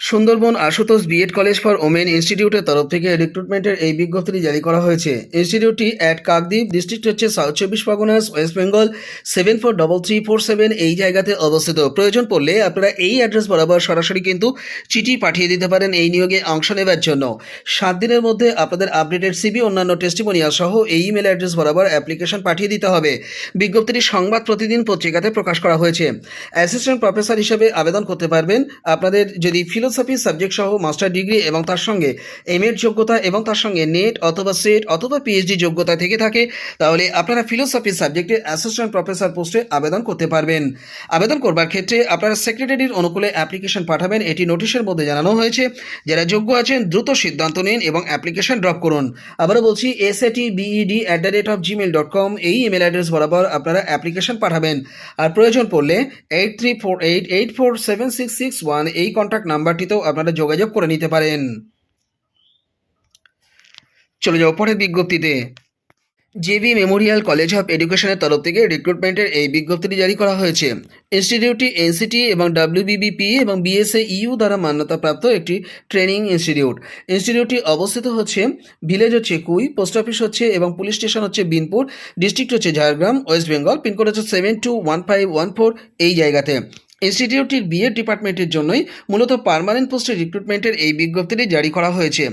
Sundarban Ashutosh BEd college for women ইনস্টিটিউটের তরফ থেকে রিক্রুটমেন্টের এই বিজ্ঞপ্তিটি জারি করা হয়েছে। ইনস্টিটিউটটি অ্যাট কাকদ্বীপ ডিস্ট্রিক্ট হচ্ছে সাউথ চব্বিশ Parganas west Bengal seven four double three four seven এই জায়গাতে অবস্থিত। প্রয়োজন পড়লে আপনারা এই অ্যাড্রেস বরাবর সরাসরি কিন্তু চিঠি পাঠিয়ে দিতে পারেন এই নিয়োগে অংশ নেবার জন্য। সাত দিনের মধ্যে আপনাদের আপডেটেড সিবি অন্যান্য টেস্টিমোনিয়াল সহ এই ইমেল অ্যাড্রেস বরাবর অ্যাপ্লিকেশন পাঠিয়ে দিতে হবে। বিজ্ঞপ্তিটি সংবাদ প্রতিদিন পত্রিকাতে প্রকাশ করা হয়েছে। অ্যাসিস্ট্যান্ট প্রফেসর হিসেবে আবেদন করতে পারবেন। আপনাদের যদি ফিলোসফি সাবজেক্ট সহ মাস্টার ডিগ্রি এবং তার সঙ্গে এম এর যোগ্যতা এবং তার সঙ্গে নেট অথবা সেট অথবা পিএইচডি যোগ্যতা থেকে থাকে, তাহলে আপনারা ফিলোসফি সাবজেক্টে অ্যাসিস্ট্যান্ট প্রফেসর পোস্টে আবেদন করতে পারবেন। আবেদন করবার ক্ষেত্রে আপনারা সেক্রেটারির অনুকূলে অ্যাপ্লিকেশন পাঠাবেন, এটি নোটিশের মধ্যে জানানো হয়েছে। যারা যোগ্য আছেন, দ্রুত সিদ্ধান্ত নিন এবং অ্যাপ্লিকেশন ড্রপ করুন। আবারও বলছি S A T B E D at the rate of Gmail dot com এই ইমেল অ্যাড্রেস বরাবর আপনারা অ্যাপ্লিকেশন পাঠাবেন। আর প্রয়োজন পড়লে eight three four eight eight four seven six six one এই কন্ট্যাক্ট নাম্বারটিতেও আপনারা যোগাযোগ করে নিতে পারেন। চলে যাও পরের বিজ্ঞপ্তিতে। জেবি মেমোরিয়াল কলেজ অফ এডুকেশনের তরফ থেকে রিক্রুটমেন্টের এই বিজ্ঞপ্তিটি জারি করা হয়েছে। ইনস্টিটিউটটি এনসিটি এবং ডাব্লিউবিবিপি এবং বিএসএ ইউ দ্বারা মান্যতাপ্রাপ্ত একটি ট্রেনিং ইনস্টিটিউট ইনস্টিটিউটটি অবস্থিত হচ্ছে ভিলেজ হচ্ছে কুই পোস্ট অফিস হচ্ছে এবং পুলিশ স্টেশন হচ্ছে বিনপুর ডিস্ট্রিক্ট হচ্ছে ঝাড়গ্রাম ওয়েস্ট বেঙ্গল পিনকোড হচ্ছে seven two one five one four এই জায়গাতে। ইনস্টিটিউটটির বিএড ডিপার্টমেন্টের জন্যই মূলত পারমানেন্ট পোস্টের রিক্রুটমেন্টের এই বিজ্ঞপ্তিটি জারি করা হয়েছে।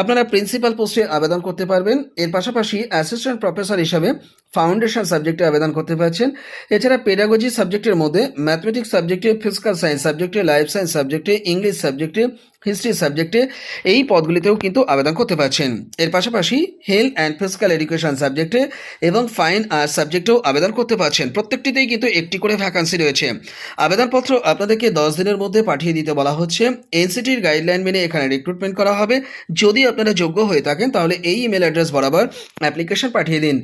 আপনারা প্রিন্সিপাল পোস্টে আবেদন করতে পারবেন। এর পাশাপাশি অ্যাসিস্ট্যান্ট প্রফেসর হিসাবে ফাউন্ডেশন সাবজেক্টে আবেদন করতে পারছেন। এছাড়া পেডাগজি সাবজেক্টের মধ্যে ম্যাথমেটিক্স সাবজেক্টে ফিজিক্যাল সায়েন্স সাবজেক্টে লাইফ সায়েন্স সাবজেক্টে ইংলিশ সাবজেক্টে হিস্ট্রি সাবজেক্টে এই পদগুলিতেও কিন্তু আবেদন করতে পারছেন। এর পাশাপাশি হেলথ অ্যান্ড ফিজিক্যাল এডুকেশন সাবজেক্টে এবং ফাইন আর্টস সাবজেক্টেও আবেদন করতে পারছেন। প্রত্যেকটিতেই কিন্তু একটি করে ভ্যাকান্সি রয়েছে। আবেদনপত্র আপনাদেরকে দশ দিনের মধ্যে পাঠিয়ে দিতে বলা হচ্ছে। এনসিটির গাইডলাইন মেনে এখানে রিক্রুটমেন্ট করা হবে। যদি আপনারা যোগ্য হয়ে থাকেন, তাহলে এই ইমেল অ্যাড্রেস বরাবর অ্যাপ্লিকেশন পাঠিয়ে দিন।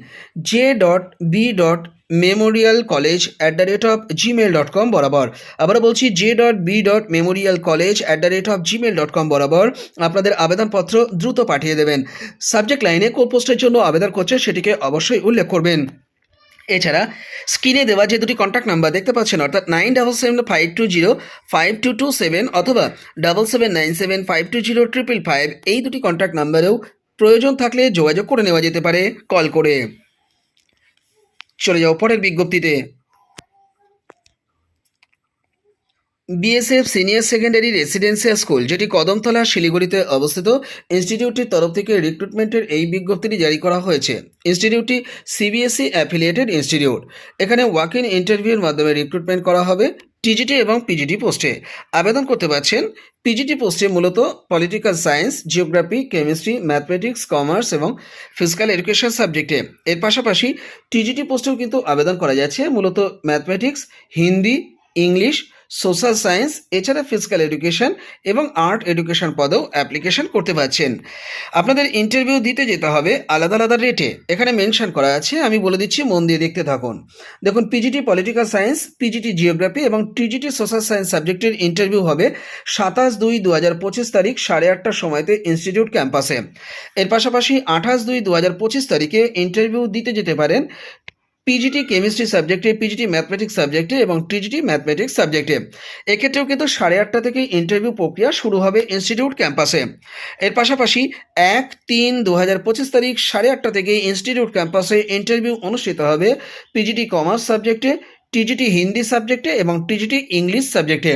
J dot B dot memorial college at the rate of Gmail dot com বরাবর। আবারও বলছি J dot B dot memorial college at the rate of Gmail dot com বরাবর। আপনাদের আবেদনপত্র দ্রুত পাঠিয়ে দেবেন। সাবজেক্ট লাইনে কোন পোস্টের জন্য আবেদন করছে সেটিকে অবশ্যই উল্লেখ করবেন। এছাড়া স্ক্রিনে দেওয়া যে দুটি কন্ট্যাক্ট নাম্বার দেখতে পাচ্ছেন, অর্থাৎ nine double seven five two zero five two two seven অথবা double seven nine seven five two zero triple five এই দুটি কন্ট্যাক্ট নাম্বারেও প্রয়োজন থাকলে যোগাযোগ করে নেওয়া যেতে পারে। কল করে। চলে যাও পরের বিজ্ঞপ্তিতে। BSF senior secondary residential school যেটি কদমতলা, শিলিগুড়িতে অবস্থিত ইনস্টিটিউটটির তরফ থেকে রিক্রুটমেন্টের এই বিজ্ঞপ্তিটি জারি করা হয়েছে। ইনস্টিটিউটটি সিবিএসই অ্যাফিলিয়েটেড ইনস্টিটিউট এখানে ওয়াক ইন ইন্টারভিউর মাধ্যমে রিক্রুটমেন্ট করা হবে। টিজিটি এবং পিজিটি পোস্টে। আবেদন করতে পারছেন পিজিটি পোস্টে মূলত political science, geography, chemistry, mathematics, commerce এবং ফিজিক্যাল এডুকেশন সাবজেক্টে। এর পাশাপাশি টিজিটি পোস্টেও কিন্তু আবেদন করা যাচ্ছে, মূলত mathematics, Hindi, English social science, এছাড়া ফিজিক্যাল এডুকেশন এবং আর্ট এডুকেশন পদেও অ্যাপ্লিকেশন করতে পারছেন। আপনাদের ইন্টারভিউ দিতে যেতে হবে আলাদা আলাদা রেটে। এখানে মেনশন করা আছে, আমি বলে দিচ্ছি মন দিয়ে দেখতে থাকুন। দেখুন, PGT political science, PGT geography এবং টিজিটি সোশ্যাল সায়েন্স সাবজেক্টের ইন্টারভিউ হবে সাতাশ দুই দু হাজার পঁচিশ তারিখ সাড়ে আটটার সময়তে ইনস্টিটিউট ক্যাম্পাসে। এর পাশাপাশি আঠাশ দুই দু হাজার পঁচিশ তারিখে ইন্টারভিউ দিতে যেতে পারেন পিজিটি কেমিস্ট্রি সাবজেক্টে পিজিটি ম্যাথমেটিক্স সাবজেক্টে এবং টিজিটি ম্যাথমেটিক্স সাবজেক্টে এক্ষেত্রেও কিন্তু সাড়ে আটটা থেকে ইন্টারভিউ প্রক্রিয়া শুরু হবে ইনস্টিটিউট ক্যাম্পাসে এর পাশাপাশি এক তিন দু হাজার পঁচিশ তারিখ সাড়ে আটটা থেকে ইনস্টিটিউট ক্যাম্পাসে ইন্টারভিউ অনুষ্ঠিত হবে পিজিটি কমার্স সাবজেক্টে টিজিটি হিন্দি সাবজেক্টে এবং টিজিটি ইংলিশ সাবজেক্টে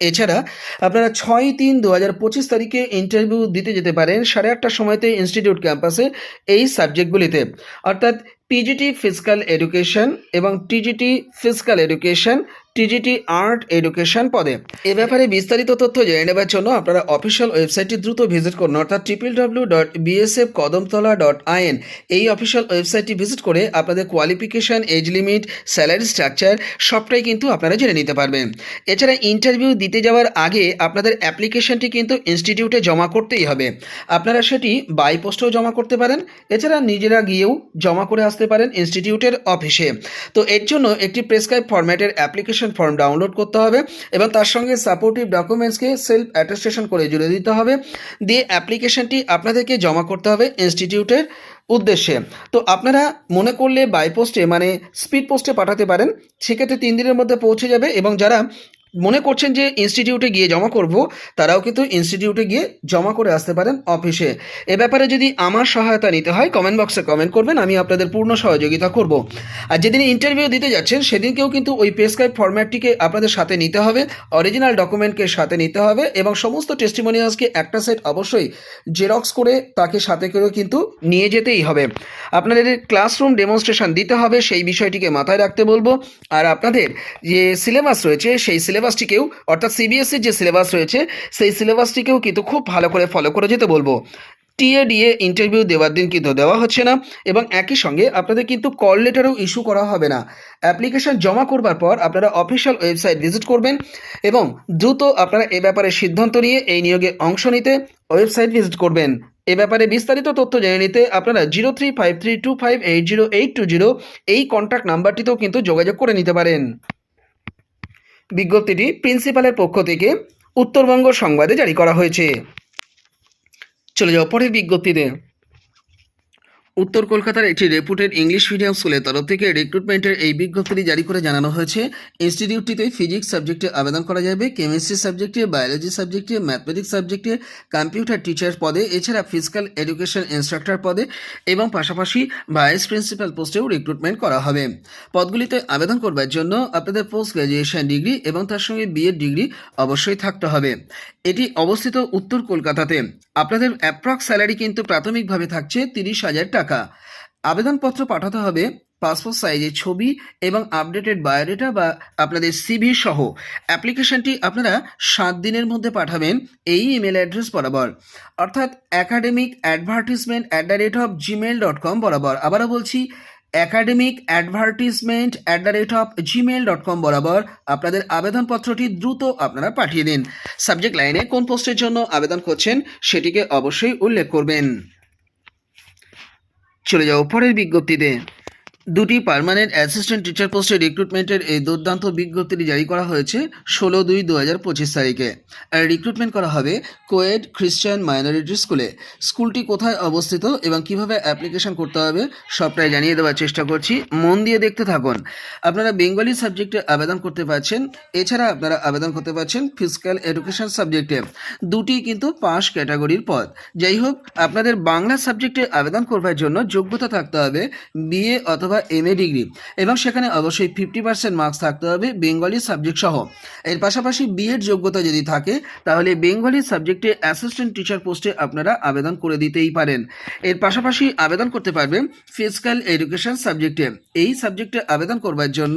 এছাড়া আপনারা ছয় তিন দু হাজার পঁচিশ তারিখে ইন্টারভিউ দিতে যেতে পারেন সাড়ে আটটার সময়তে ইনস্টিটিউট ক্যাম্পাসে এই সাবজেক্টগুলিতে অর্থাৎ পিজিটি ফিজিক্যাল এডুকেশন এবং TGT physical education TGT art education পদে। এ ব্যাপারে বিস্তারিত তথ্য জেনে নেবার জন্য আপনারা অফিসিয়াল ওয়েবসাইটটি দ্রুত ভিজিট করুন, অর্থাৎ triple W dot BSF Kadamtala dot IN এই অফিসিয়াল ওয়েবসাইটটি ভিজিট করে আপনাদের qualification, age limit, salary structure সবটাই কিন্তু আপনারা জেনে নিতে পারবেন। এছাড়া ইন্টারভিউ দিতে যাওয়ার আগে আপনাদের অ্যাপ্লিকেশনটি কিন্তু ইনস্টিটিউটে জমা করতেই হবে। আপনারা সেটি বাই পোস্টেও জমা করতে পারেন, এছাড়া নিজেরা গিয়েও জমা করে আসতে পারেন ইনস্টিটিউটের অফিসে। তো এর জন্য একটি প্রেসক্রাইব ফরম্যাটের অ্যাপ্লিকেশন ফর্ম ডাউনলোড করতে হবে এবং তার সঙ্গে সাপোর্টিভ ডকুমেন্টসকে সেলফ অ্যাটেস্টেশন করে জুড়ে দিতে হবে। দিয়ে অ্যাপ্লিকেশনটি আপনাদেরকে জমা করতে হবে ইনস্টিটিউটের উদ্দেশ্যে। তো আপনারা মনে করলে বাইপোস্টে মানে স্পিড পোস্টে পাঠাতে পারেন। সেক্ষেত্রে তিন দিনের মধ্যে পৌঁছে যাবে এবং যারা মনে করছেন যে ইনস্টিটিউটে গিয়ে জমা করব, তারাও কিন্তু ইনস্টিটিউটে গিয়ে জমা করে আসতে পারেন অফিসে এ। ব্যাপারে যদি আমার সহায়তা নিতে হয় কমেন্ট বক্সে কমেন্ট করবেন, আমি আপনাদের পূর্ণ সহযোগিতা করব। আর যেদিন ইন্টারভিউ দিতে যাচ্ছেন, সেদিনকেও কিন্তু ওই প্রেসক্রাইব ফরম্যাটটিকে আপনাদের সাথে নিতে হবে অরিজিনাল ডকুমেন্টকে সাথে নিতে হবে এবং সমস্ত টেস্টিমোনিয়ালসকে একটা সেট অবশ্যই জেরক্স করে তাকে সাথে করে কিন্তু নিয়ে যেতেই হবে। আপনাদের ক্লাসরুম ডেমনস্ট্রেশন দিতে হবে, সেই বিষয়টিকে মাথায় রাখতে বলব। আর আপনাদের যে সিলেবাস রয়েছে, সেই সিলেবাসটিকেও, অর্থাৎ সিবিএসসির যে সিলেবাস রয়েছে, সেই সিলেবাসটিকেও কিন্তু খুব ভালো করে ফলো করে যেতে বলব। টিএডিএ ইন্টারভিউ দেওয়ার দিন কিন্তু দেওয়া হচ্ছে না এবং একই সঙ্গে আপনাদের কিন্তু কল লেটারও ইস্যু করা হবে না। অ্যাপ্লিকেশন জমা করবার পর আপনারা অফিসিয়াল ওয়েবসাইট ভিজিট করবেন এবং দ্রুত আপনারা এ ব্যাপারে সিদ্ধান্ত নিয়ে এই নিয়োগে অংশ নিতে ওয়েবসাইট ভিজিট করবেন। এ ব্যাপারে বিস্তারিত তথ্য জেনে নিতে আপনারা zero three five three two five eight zero eight two zero এই কন্ট্যাক্ট নাম্বারটিতেও কিন্তু যোগাযোগ করে নিতে পারেন। বিজ্ঞপ্তিটি প্রিন্সিপালের পক্ষ থেকে উত্তরবঙ্গ সংবাদে জারি করা হয়েছে। চলে যাও পরের বিজ্ঞপ্তিতে। উত্তর কলকাতার একটি রেপুটেড ইংলিশ মিডিয়াম স্কুলের তরফ থেকে রিক্রুটমেন্টের এই বিজ্ঞপ্তিটি জারি করে জানানো হয়েছে। ইনস্টিটিউটটিতে ফিজিক্স সাবজেক্টে আবেদন করা যাবে কেমিস্ট্রি সাবজেক্টে বায়োলজি সাবজেক্টে ম্যাথমেটিক্স সাবজেক্টে কম্পিউটার টিচার পদে, এছাড়া ফিজিক্যাল এডুকেশন ইনস্ট্রাক্টর পদে এবং পাশাপাশি ভাইস প্রিন্সিপাল পোস্টেও রিক্রুটমেন্ট করা হবে। পদগুলিতে আবেদন করবার জন্য আপনাদের পোস্ট গ্র্যাজুয়েশন ডিগ্রি এবং তার সঙ্গে বিএড ডিগ্রি অবশ্যই থাকতে হবে। এটি অবস্থিত উত্তর কলকাতাতে। আপনাদের অ্যাপ্রক্স স্যালারি কিন্তু প্রাথমিকভাবে থাকছে তিরিশ হাজার টাকা। আবেদনপত্র পাঠাতে হবে পাসপোর্ট সাইজের ছবি এবং আপডেটেড বায়োডেটা বা আপনাদের সিভি সহ। অ্যাপ্লিকেশনটি আপনারা সাত দিনের মধ্যে পাঠাবেন, এই ইমেল অ্যাড্রেস বরাবর। অর্থাৎ academic advertisement at the rate of Gmail dot com বরাবর। আবারও বলছি academic advertisement at the rate of Gmail dot com বরাবর আপনাদের আবেদনপত্রটি দ্রুত আপনারা পাঠিয়ে দিন। সাবজেক্ট লাইনে কোন পোস্টের জন্য আবেদন করছেন সেটিকে অবশ্যই উল্লেখ করবেন। চলে যাও পরের বিজ্ঞপ্তিতে দুটি পার্মানেন্ট অ্যাসিস্ট্যান্ট টিচার পোস্টের রিক্রুটমেন্টের এই দুর্দান্ত বিজ্ঞপ্তিটি জারি করা হয়েছে ষোলো দুই দু হাজার পঁচিশ তারিখে। আর রিক্রুটমেন্ট করা হবে কোয়েড খ্রিস্টান মাইনরিটি স্কুলে স্কুলটি কোথায় অবস্থিত এবং কীভাবে অ্যাপ্লিকেশন করতে হবে সবটাই জানিয়ে দেওয়ার চেষ্টা করছি। মন দিয়ে দেখতে থাকুন। আপনারা বেঙ্গলি সাবজেক্টে আবেদন করতে পারছেন। এছাড়া আপনারা আবেদন করতে পারছেন ফিজিক্যাল এডুকেশন সাবজেক্টে দুটি কিন্তু পাস ক্যাটাগরির পদ। যাই হোক, আপনাদের বাংলা সাবজেক্টে আবেদন করবার জন্য যোগ্যতা থাকতে হবে বিএ অথবা এম এ ডিগ্রি এবং সেখানে অবশ্যই ফিফটি পার্সেন্ট মার্কস থাকতে হবে বেঙ্গলি সাবজেক্ট সহ। এর পাশাপাশি বিএড যোগ্যতা যদি থাকে, তাহলে বেঙ্গলি সাবজেক্টে অ্যাসিস্ট্যান্ট টিচার পোস্টে আপনারা আবেদন করে দিতেই পারেন। এর পাশাপাশি আবেদন করতে পারবেন ফিজিক্যাল এডুকেশন সাবজেক্টে এই সাবজেক্টে আবেদন করবার জন্য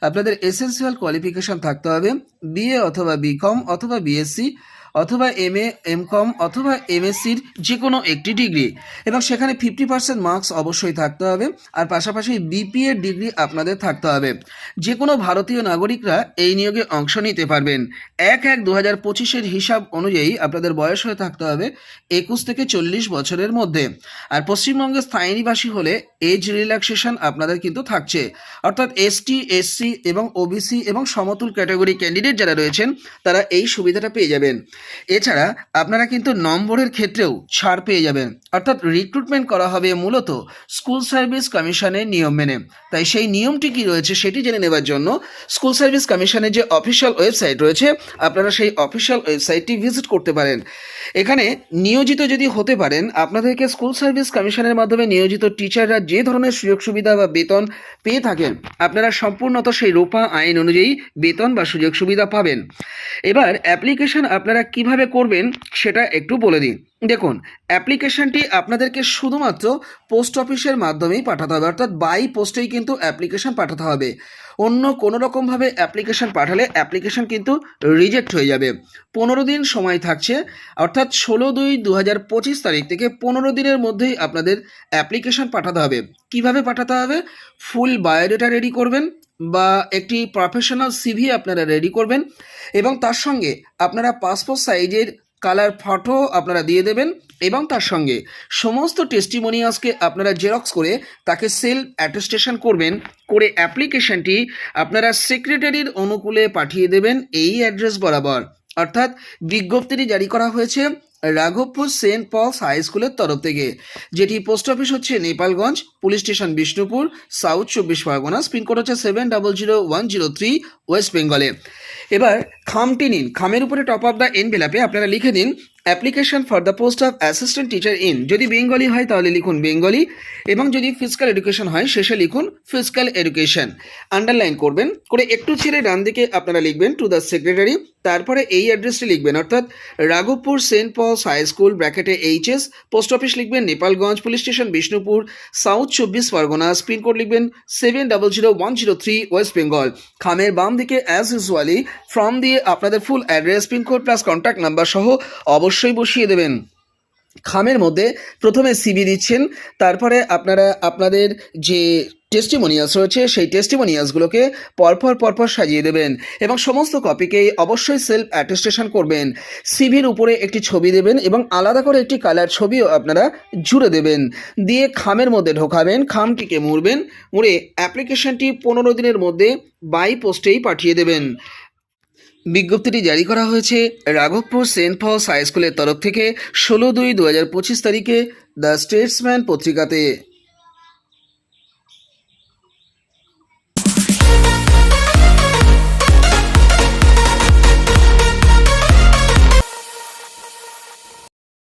আপনাদের এসেন্সিয়াল কোয়ালিফিকেশন থাকতে হবে বিএ অথবা বিকম অথবা বিএসসি অথবা এম এ এম কম অথবা এমএসসির যে কোনো একটি ডিগ্রি। এবং সেখানে ফিফটি পার্সেন্ট মার্কস অবশ্যই থাকতে হবে। আর পাশাপাশি বিপিএ ডিগ্রি আপনাদের থাকতে হবে। যে কোনো ভারতীয় নাগরিকরা এই নিয়োগে অংশ নিতে পারবেন। এক এক দু হাজার পঁচিশের হিসাব অনুযায়ী আপনাদের বয়স হয়ে থাকতে হবে একুশ থেকে চল্লিশ বছরের মধ্যে। আর পশ্চিমবঙ্গের স্থায়ী নিবাসী হলে এজ রিল্যাক্সেশন আপনাদের কিন্তু থাকছে। অর্থাৎ এসটি এসসি এবং ওবিসি এবং সমতুল ক্যাটাগরি ক্যান্ডিডেট যারা রয়েছেন, তারা এই সুবিধাটা পেয়ে যাবেন। এছাড়া আপনারা কিন্তু নম্বরের ক্ষেত্রেও ছাড় পেয়ে যাবেন। অর্থাৎ রিক্রুটমেন্ট করা হবে মূলত স্কুল সার্ভিস কমিশনের নিয়ম মেনে। তাই সেই নিয়মটি কি রয়েছে সেটি জেনে নেবার জন্য স্কুল সার্ভিস কমিশনের যে অফিসিয়াল ওয়েবসাইট রয়েছে, আপনারা সেই অফিসিয়াল ওয়েবসাইটটি ভিজিট করতে পারেন। এখানে নিয়োজিত যদি হতে পারেন, আপনাদেরকে স্কুল সার্ভিস কমিশনের মাধ্যমে নিয়োজিত টিচাররা যে ধরনের সুযোগ সুবিধা বা বেতন পেয়ে থাকেন, আপনারা সম্পূর্ণত সেই রোপা আইন অনুযায়ী বেতন বা সুযোগ সুবিধা পাবেন। এবার অ্যাপ্লিকেশন আপনারা কীভাবে করবেন সেটা একটু বলে দিন দেখুন, অ্যাপ্লিকেশনটি আপনাদেরকে শুধুমাত্র পোস্ট অফিসের মাধ্যমেই পাঠাতে হবে, অর্থাৎ বাই পোস্টেই কিন্তু অ্যাপ্লিকেশন পাঠাতে হবে। অন্য কোনো রকমভাবে অ্যাপ্লিকেশন পাঠালে অ্যাপ্লিকেশন কিন্তু রিজেক্ট হয়ে যাবে। পনেরো দিন সময় থাকছে, অর্থাৎ ষোলো দুই দু হাজার তারিখ থেকে পনেরো দিনের মধ্যেই আপনাদের অ্যাপ্লিকেশন পাঠাতে হবে। কীভাবে পাঠাতে হবে? ফুল বায়োডেটা রেডি করবেন। বা একটি প্রফেশনাল সিভি আপনারা রেডি করবেন এবং তার সঙ্গে আপনারা পাসপোর্ট সাইজের কালার ফটো আপনারা দিয়ে দেবেন এবং তার সঙ্গে সমস্ত টেস্টিমোনিয়াসকে আপনারা জেরক্স করে তাকে সেলফ অ্যাটেস্টেশন করবেন, করে অ্যাপ্লিকেশনটি আপনারা সেক্রেটারির অনুকূলে পাঠিয়ে দেবেন এই অ্যাড্রেস বরাবর। অর্থাৎ বিজ্ঞপ্তিটি জারি করা হয়েছে রাঘবপুর সেন্ট পলস হাই স্কুলের তরফ থেকে, যেটি পোস্ট অফিস হচ্ছে Nepalganj, police station Bishnupur, south চব্বিশ পরগনা পিনকোড হচ্ছে seven double zero one zero three west বেঙ্গলে এবার খামটি নিন, খামের উপরে টপ অফ দ্য এনভেলাপে আপনারা লিখে দিন application for the post of assistant teacher in যদি বেঙ্গলি হয় তাহলে লিখুন বেঙ্গলি, এবং যদি ফিজিক্যাল এডুকেশন হয় শেষে লিখুন ফিজিক্যাল এডুকেশন আন্ডারলাইন করবেন, করে একটু ছেড়ে ডান দিকে আপনারা লিখবেন টু দ্য সেক্রেটারি তারপরে এই অ্যাড্রেসটি লিখবেন, অর্থাৎ Raghabpur saint Paul's high school ব্র্যাকেটে এইচএস, পোস্ট অফিস লিখবেন Nepalganj, police station Bishnupur, south চব্বিশ পরগনা পিনকোড লিখবেন seven double zero one zero three west Bengal. খামের বাম দিকে অ্যাজ ইউজুয়ালি ফর্ম দিয়ে আপনাদের full address pincode plus contact number সহ অবশ্যই বসিয়ে দেবেন। খামের মধ্যে প্রথমে সিবি দিচ্ছেন, তারপরে আপনারা, আপনাদের যে টেস্টিমোনিয়ালস রয়েছে, সেই টেস্টিমোনিয়ালসগুলোকে পরপর পরপর সাজিয়ে দেবেন এবং সমস্ত কপিকেই অবশ্যই সেলফ অ্যাটেস্টেশন করবেন। সিভির উপরে একটি ছবি দেবেন এবং আলাদা করে একটি কালার ছবিও আপনারা জুড়ে দেবেন। দিয়ে খামের মধ্যে ঢোকাবেন, খামটিকে মুড়বেন, মুড়ে অ্যাপ্লিকেশনটি পনেরো দিনের মধ্যে বাই পোস্টেই পাঠিয়ে দেবেন। বিজ্ঞপ্তিটি জারি করা হয়েছে রাঘবপুর সেন্ট পলস হাই স্কুলের তরফ থেকে ষোলো দুই দু পঁচিশ তারিখে দ্য স্টেটসম্যান পত্রিকাতে।